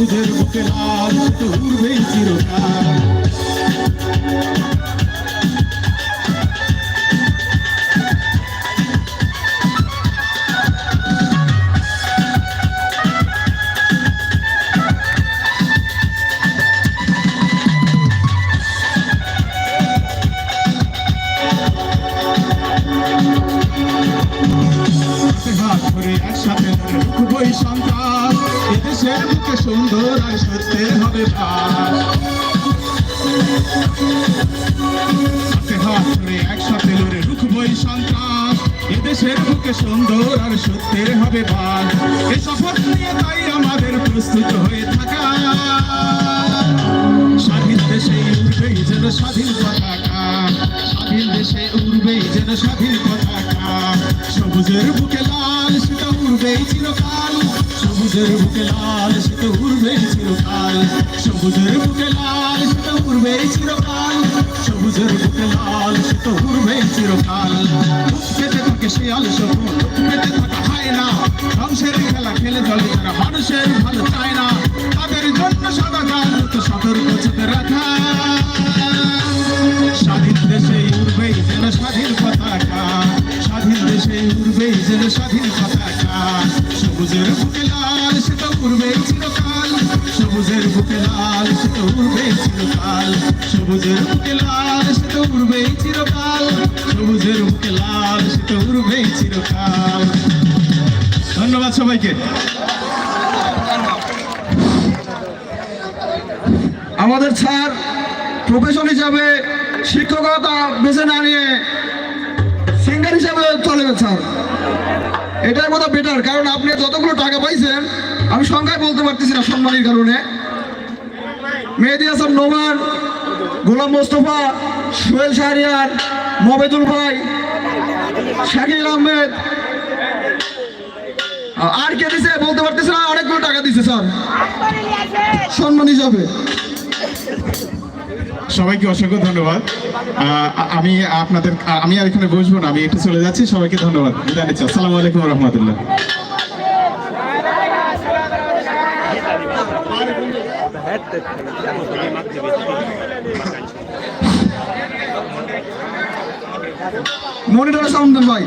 সবুজের বুকে লাল সে চিরকাল। একসাথে রুখবই সন্ত্রাস বুকে সুন্দর আর সত্যের হবে একসাথে লড়ে রুখবই সন্ত্রাস এদেশের বুকে সুন্দর আর সত্যের হবে ভাস এই শপথ নিয়ে তাই আমাদের প্রস্তুত হয়ে থাকা। স্বাধীন দেশে উঠবেই যেন স্বাধীন পতাকা। স্বাধীন দেশে উড়বেই যেন স্বাধীন পতাকা। সবুজের বুকে লাল, সেটা উড়বেই চিরকাল। সবুজের বুকে লাল, সেটা উড়বেই চিরকাল। সবুজের বুকে লাল, সেটা উড়বেই চিরকাল। সবুজের বুকে লাল, সেটা উড়বেই চিরকাল। পেতে থাকে শিয়াল বুক পেতে থাকা হয় না ধ্বংসের খেলা খেলে চলে যারা মানুষের, ভালো চায় না। তাদের জন্য সদা জাগ্রত সতর্ক চোখে রাখা। স্বাধীন দেশে উড়বেই যেন স্বাধীন পতাকা। পতাকা সবুজের বুকে লাল সেটা উড়বেই চিরকাল। সবুজের বুকে লাল সেটা উড়বেই চিরকাল। সবুজের বুকে লাল সেটা উড়বেই চিরকাল। সবুজের বুকে লাল সেটা উড়বেই চিরকাল। ধন্যবাদ সবাইকে। আমাদের স্যার প্রফেশন হিসাবে শিক্ষকতা বেছে না হিসাবে স্যার। এটাই কথা বেটার কারণ আপনি যতগুলো টাকা পাইছেন আমি সংখ্যায় বলতে পারতেছি না সম্মানের কারণে। মেহেদি হাসান নোমান গোলাম মোস্তফা সোহেল শাহরিয়ার মবেদুল ভাই শাকিল আহমেদ। আর কে দিছে বলতে পারতেছি না অনেকগুলো টাকা দিছে স্যার। সম্মান হিসাবে। সবাইকে অসংখ্য ধন্যবাদ। আমি আপনাদের আমি আর এখানে বসবো না, আমি একটু চলে যাচ্ছি, সবাইকে ধন্যবাদ। বিদায় আসসালামু আলাইকুম রহমতুল্লাহ। মনিটরে সাউন্ড দেন ভাই।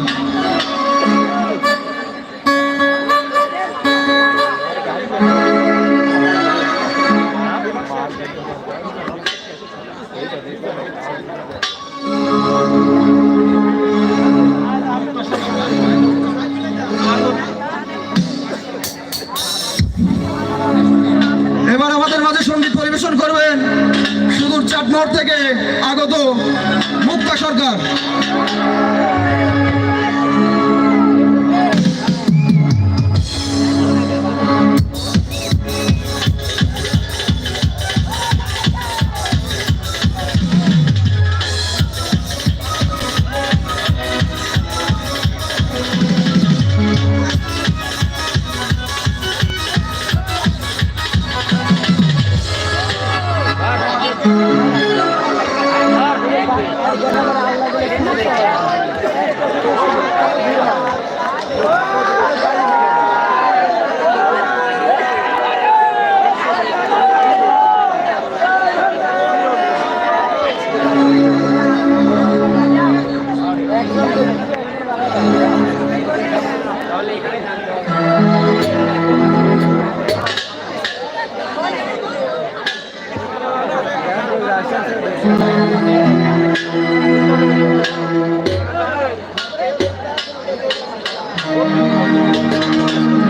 なるほど。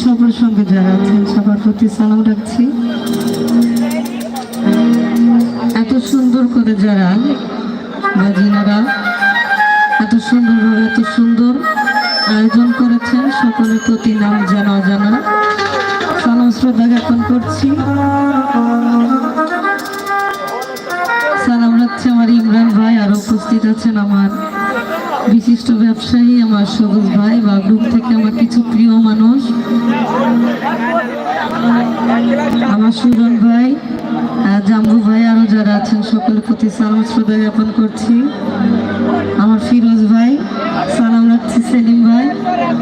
সবার সঙ্গে যারা আছেন, সবার প্রতি সালাম রাখছি। এত সুন্দর করে যারা বাজিনারা, এত সুন্দরভাবে এত সুন্দর আয়োজন করেছেন, সকলের প্রতি নাম জানা অজানা। সালাম শ্রদ্ধা জ্ঞাপন করছি। সালাম রাখছি আমার ইমরান ভাই, আর উপস্থিত আছেন আমার। বিশিষ্ট ব্যবসায়ী আমার সবুজ ভাই বা গ্রুপ থেকে আমার কিছু প্রিয় মানুষ। আমার সুজন ভাই জাম্বু ভাই আরও যারা আছেন, সকলের প্রতি সালাম, শ্রদ্ধা জ্ঞাপন করছি। আমার ফিরোজ ভাই, সালাম রাখছি, সেলিম ভাই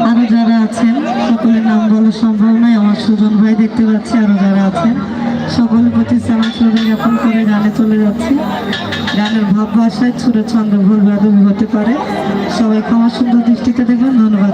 আরও যারা আছেন, সকলের নাম বলা সম্ভব নয়। আমার সুজন ভাই দেখতে পাচ্ছি আরও যারা আছেন, সকলের প্রতি সালাম, শ্রদ্ধা জ্ঞাপন করে গানে চলে যাচ্ছি। গানের ভাব ভাষায় ছুড়ে ছন্দ ভুল বাদবি হতে পারে। সবাই ক্ষমা সুন্দর দৃষ্টিতে দেখবেন। ধন্যবাদ